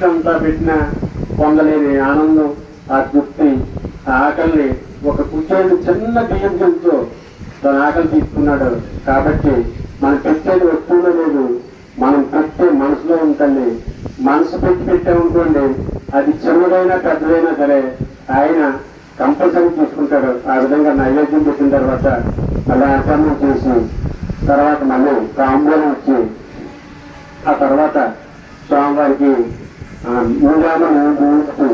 ఖర్చు అంతా పెట్టినా పొందలేని ఆనందం ఆ తృప్తి ఆ ఆకలిని ఒక కుచేలు చిన్న బియ్యం చెంతో తన ఆకలి తీసుకున్నాడు కాబట్టి మనం పెట్టేది వస్తువులో లేదు. మనం పెట్టే మనసులో ఉంటుంది మనసు పెట్టి పెట్టామనుకోండి అది చిన్నదైనా పెద్దదైనా సరే ఆయన కంపల్సరీ చూసుకుంటాడు. ఆ విధంగా నైవేద్యం పెట్టిన తర్వాత అలా అసన్నం చేసి తర్వాత మళ్ళీ తాంబూలం ఇచ్చి ఆ తర్వాత స్వామివారికి మూడామను ఊపుతూ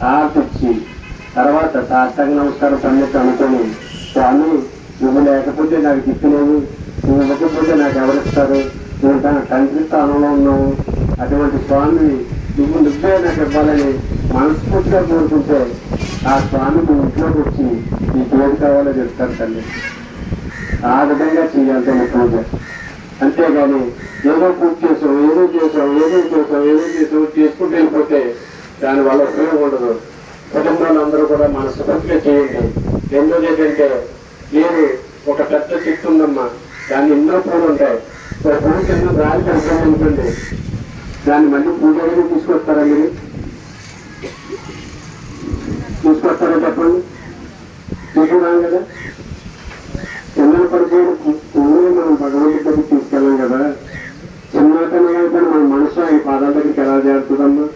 ఆర్తిచ్చి తర్వాత సాష్టాంగ నమస్కారం సన్నిధి అనుకుని. స్వామి నువ్వు లేకపోతే నాకు దిక్కులేవు నువ్వు ఇవ్వకపోతే నాకు ఎవరిస్తారు నువ్వు తన తండ్రి స్థానంలో ఉన్నావు. అటువంటి స్వామి నువ్వు నువ్వే నాకు ఇవ్వాలని మనస్ఫూర్తిగా కోరుకుంటే ఆ స్వామి నువ్వు ఇంట్లోకి వచ్చి నీకు ఏది కావాలో చెప్తారు తల్లి. ఆ విధంగా చేయాలి తన పూజ. అంతేగాని ఏదో పూజ చేసాం ఏదో చేసాం ఏదో చేసాం ఏదో చేసాం చేసుకుంటూ వెళ్ళిపోతే దాని వల్ల ఉపయోగం ఉండదు. కుటుంబాలు అందరూ కూడా మనస్ఫూర్తిగా చేయండి. రెండోది ఏంటంటే మీరు ఒక పెద్ద చెట్టు ఉందమ్మా దాన్ని ఎన్నో పూలు ఉంటాయి. ఒక పువ్వు కింద రాలి కనుకొని ఉంటుంది దాన్ని మళ్ళీ పూజ తీసుకొస్తారా మీరు? తీసుకొస్తారా చెప్పండి? తీసుకున్నాను కదా? ఎన్నో పడిపోయి పువ్వుని మనం భగవంతుడి దగ్గరికి తీసుకెళ్ళాం కదా చిన్నతనం అయితే మన మనసు ఆయన పాదాల దగ్గరికి ఎలా చేరుతుందమ్మా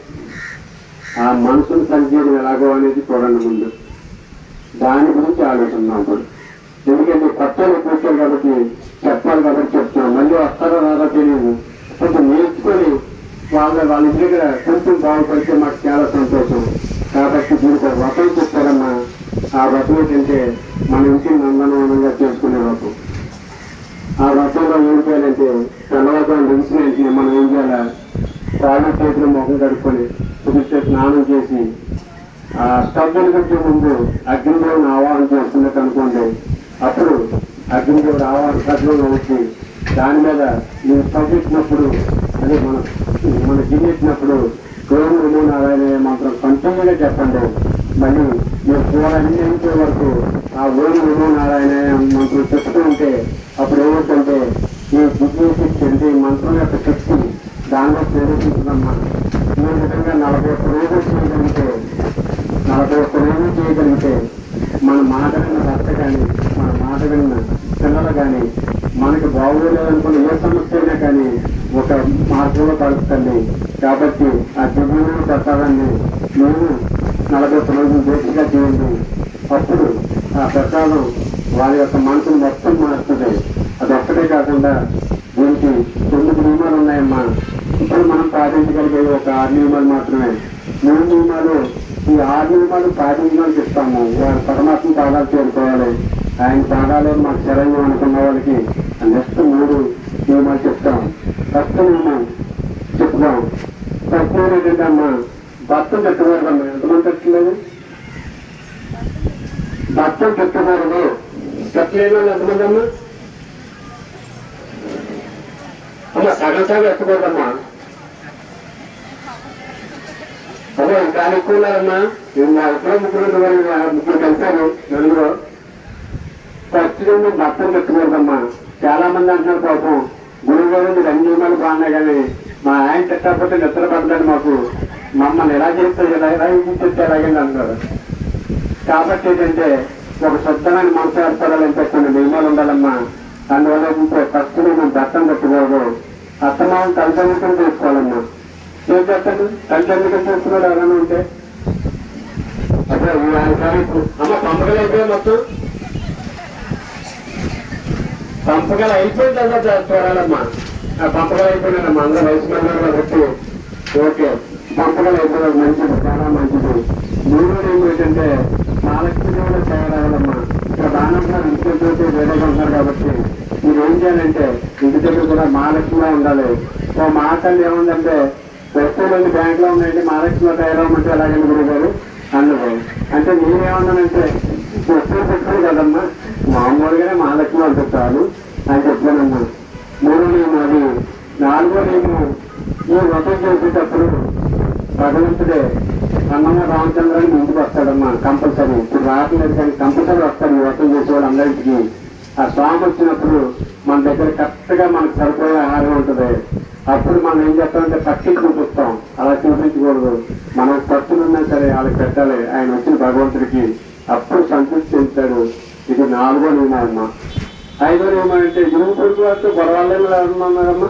ఆ మనసును సరిచేయడం ఎలాగో అనేది చూడండి ముందు. దాని గురించి ఆలోచిస్తున్నాం ఇప్పుడు ఎందుకంటే కొత్తలు కూర్చోరు కాబట్టి చెప్పాలి కాబట్టి చెప్తున్నాం. మళ్ళీ వస్తారో రాదో తెలియదు. కొంచెం నేర్చుకొని వాళ్ళ వాళ్ళ ఇంటి దగ్గర కొంచెం బాగుపడితే మాకు చాలా సంతోషం. కాబట్టి దీనికి ఒక వ్రతం చెప్తారమ్మా ఆ వ్రతం ఏంటంటే మన ఇంటిని నందనవనంగా చేసుకునే వ్రతం. ఆ వ్రతంలో ఏం చేయాలంటే తెల్లవారుజాము తెలిసిన వెంటనే మనం ఏం చేయాలా? కాళ్ళు చేతులు ముఖం కడుక్కొని కుదిరితే స్నానం చేసి ఆ స్టవ్ వెలిగించే ముందు అగ్నిదేవుని ఆవాహన చేస్తున్నట్టు అనుకోండి. అప్పుడు అగ్నిదేవుడు ఆవాహన సజ్జంగా వచ్చి దాని మీద నేను స్టవ్ అదే మన మన గిన్నె ఇచ్చినప్పుడు ఓం మంత్రం నారాయణ మాత్రం కంటిన్యూగా చెప్పండి. మళ్ళీ మీరు కూర అన్ని అయిపోయే వరకు ఆ ఓం నమో నారాయణ మంత్రం చెప్తూ ఉంటే అప్పుడు ఏమిటంటే ఈ గిన్నె చెంది మంత్రం యొక్క శక్తి దానిలో ప్రేరేపించదమ్మా. ఈ విధంగా నలభై ఒక్క రోజులు చేయగలిగితే నలభై ఒక్క రోజులు చేయగలిగితే మన మాట విన్న భర్త కానీ మన మాట విన్న పిల్లలు కానీ మనకి బాగోలేదనుకున్న ఏ సమస్య అయినా కానీ ఒక మార్గంలో కలుపుతుంది కాబట్టి ఆ దివ్యమైన ప్రసాదాన్ని మేము నలభై ఒక్క రోజులు దీక్షగా చేయండి. అప్పుడు ఆ ప్రసాదం వారి యొక్క మనసు మొత్తం మారుతుంది. అదొక్కటే కాకుండా దీనికి తొమ్మిది నియమాలు ఉన్నాయమ్మా. ఇప్పుడు మనం పాటించగలిగే ఒక ఆరు నియమాలు మాత్రమే. మూడు నియమాలు ఈ ఆరు నియమాలు పాటించడం చెప్తాము. వారు పరమాత్మ పాదాలు చేరుకోవాలి. ఆయన పాదాలు మాకు శరణ్యం అనుకున్న వాళ్ళకి నెక్స్ట్ మూడు నియమాలు చెప్తాం. ఫస్ట్ నియమం చెప్తాం ఫస్ట్ నియమం ఏంటంటే అమ్మా భర్త చెట్టకూడదమ్మా ఎంతమంది చెట్టలేదు భర్త చెట్టకూడదు చెట్టలేదు ఎంతమంది అమ్మా? అమ్మ సగం సగం ఎత్తకూడదమ్మా అదే ఇంకా ఎక్కువ ఉన్నారమ్మా నేను నా ఎప్పుడో ముగ్గురు ముగ్గురు కలిశాను నలుగురు. ఖచ్చితంగా నువ్వు భర్తను పెట్టుకోదమ్మా చాలా మంది అంటున్నారు పాపం. గురువు గారు మీరు అన్ని నియమాలు బాగున్నాయి కానీ మా ఆయన తిట్టకపోతే నిద్ర పడతాడు మాకు. మమ్మల్ని ఎలా చేస్తారు ఎలా ఎలా చెప్తే ఎలాగండి అంటున్నారు. కాబట్టి ఏంటంటే ఒక శుద్ధమైన మనసు ఏర్పడాలంటే కొన్ని నియమాలు ఉండాలమ్మా. అందువల్ల ఏంటంటే ఫస్ట్ మనం భర్తను పెట్టుకోదు అత్తమావం తల్లిదండ్రులు చేసుకోవాలమ్మా. ఏం చేస్తాడు? తల్లిదండ్రులు చేస్తున్నాడు ఎవరైనా ఉంటే. అదే అమ్మ పంపకలు అయిపోయాయి మొత్తం. పంపకలు అయిపోయిన తర్వాత చూడాలమ్మా ఆ పంపకలు అయిపోయినారమ్మా. అందరూ వయసు మంది కాబట్టి. ఓకే. పంపకలు అయిపోయినారు. మంచిది. చాలా మంచిది. మూడో ఏంటంటే నాలుగు దేవుడు తయారవ్వాలమ్మా. ఇక్కడ బాగానే ఇంట్లో చూసి వేరేగా ఉన్నారు కాబట్టి. మీరు ఏం చేయాలంటే ఇంటి దగ్గర కూడా మహాలక్ష్మిగా ఉండాలి. ఓ మాటలు ఏముందంటే వస్తువులన్నీ బ్యాంక్లో ఉన్నాయంటే మహాలక్ష్మిలో తయారవ్వమంటే ఎలాగండి గురువు గారు. అన్నారు అంటే నేనేమన్నానంటే వస్తువులు పెట్టుకోరు కదమ్మా. మామూలుగానే మహాలక్ష్మి వాళ్ళు చాలు అని చెప్పానమ్మా మూడో నేను అది నాలుగో నేను ఈ వ్రతం చేసేటప్పుడు భగవంతుడే అన్నమ్మ రామచంద్రాన్ని ముందుకు వస్తాడమ్మా కంపల్సరీ. ఇప్పుడు రావట్లేదు కానీ కంపల్సరీ వస్తాడు ఈ వ్రతం చేసే వాళ్ళందరికీ ఆ స్వామి వచ్చినప్పుడు మన దగ్గర కరెక్ట్గా మనకు సరిపోయే ఆహారం ఉంటుంది. అప్పుడు మనం ఏం చేస్తామంటే పట్టించుకుంటూ వస్తాం అలా చూపించకూడదు. మనం ఖర్చులున్నా సరే వాళ్ళకి పెట్టాలి. ఆయన వచ్చిన భగవంతుడికి అప్పుడు సంతృప్తి చెందుతాడు. ఇది నాలుగో నియమం ఐదో నియమం అంటే గురువు పొరుగు వారితో గొడవలేమో ఎవరున్నారమ్మా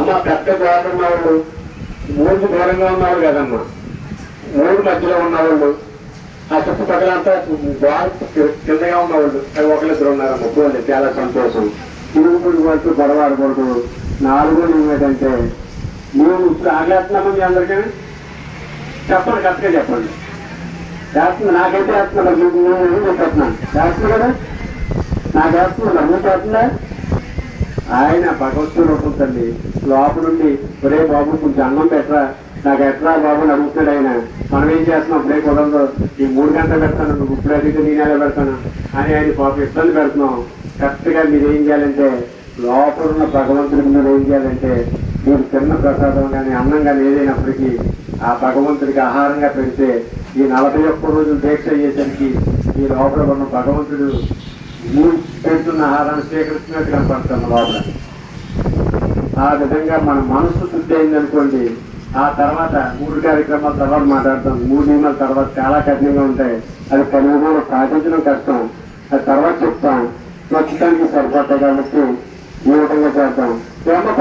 అమ్మ పెద్ద గోడ ఉన్నవాళ్ళు. మూడు దూరంగా ఉన్నారు కదమ్మా. మూడు మధ్యలో ఉన్నవాళ్ళు. ఆ చుట్టుపక్కలంతా గోడ కిందగా ఉన్నవాళ్ళు. అది ఒకరిద్దరు ఉన్నారమ్మ. పోలే చాలా సంతోషం. ఇరుగు పొరుగు వారితో గొడవ ఆడకూడదు ఏంటంటే మేము ఇప్పుడు మీ అందరికీ? చెప్పండి కరెక్ట్గా చెప్పండి. చేస్తుంది నాకైతే వేస్తున్నా మీకు నేను ఏం చెప్పేస్తున్నాను? కదా? నాకు వేస్తున్నా నువ్వు వేస్తుందా ఆయన భగవంతుడు రూపం తల్లి లోపల నుండి ఒరే బాబు కొంచెం అన్నం పెట్టరా? నాకు ఎట్లా బాబు? నమ్ముతాడు ఆయన. మనం ఏం చేస్తున్నాం? అప్పుడే కుదరదు. ఈ మూడు గంటలు పెడతాను. నువ్వు ఇప్పుడు అడిగితే నేను ఎలా పెడతాను? అని ఆయన పాప ఇబ్బంది పెడుతున్నాం. కరెక్ట్గా మీరు ఏం చేయాలంటే లోపల ఉన్న భగవంతుడికి మీరు ఏం చేయాలంటే మీరు తిన్న ప్రసాదం కానీ అన్నం కానీ ఏదైనప్పటికీ ఆ భగవంతుడికి ఆహారంగా పెడితే ఈ నలభై ఒక్క రోజులు దీక్ష అయ్యేసరికి ఈ లోపల ఉన్న భగవంతుడు మీరు పెడుతున్న ఆహారాన్ని స్వీకరిస్తున్నట్టు కనపడుతుంది లోపల. ఆ విధంగా మన మనసు శుద్ధి అయిందనుకోండి ఆ తర్వాత మూడు కార్యక్రమాల తర్వాత మాట్లాడతాం. మూడు నియమాల తర్వాత చాలా కఠినంగా ఉంటాయి. అది పని పాటించడం కష్టం. అది తర్వాత చెప్తాం. ప్రస్తుతానికి సరిపోతాయి కాబట్టి ఈ విధంగా చేద్దాం. ఏమో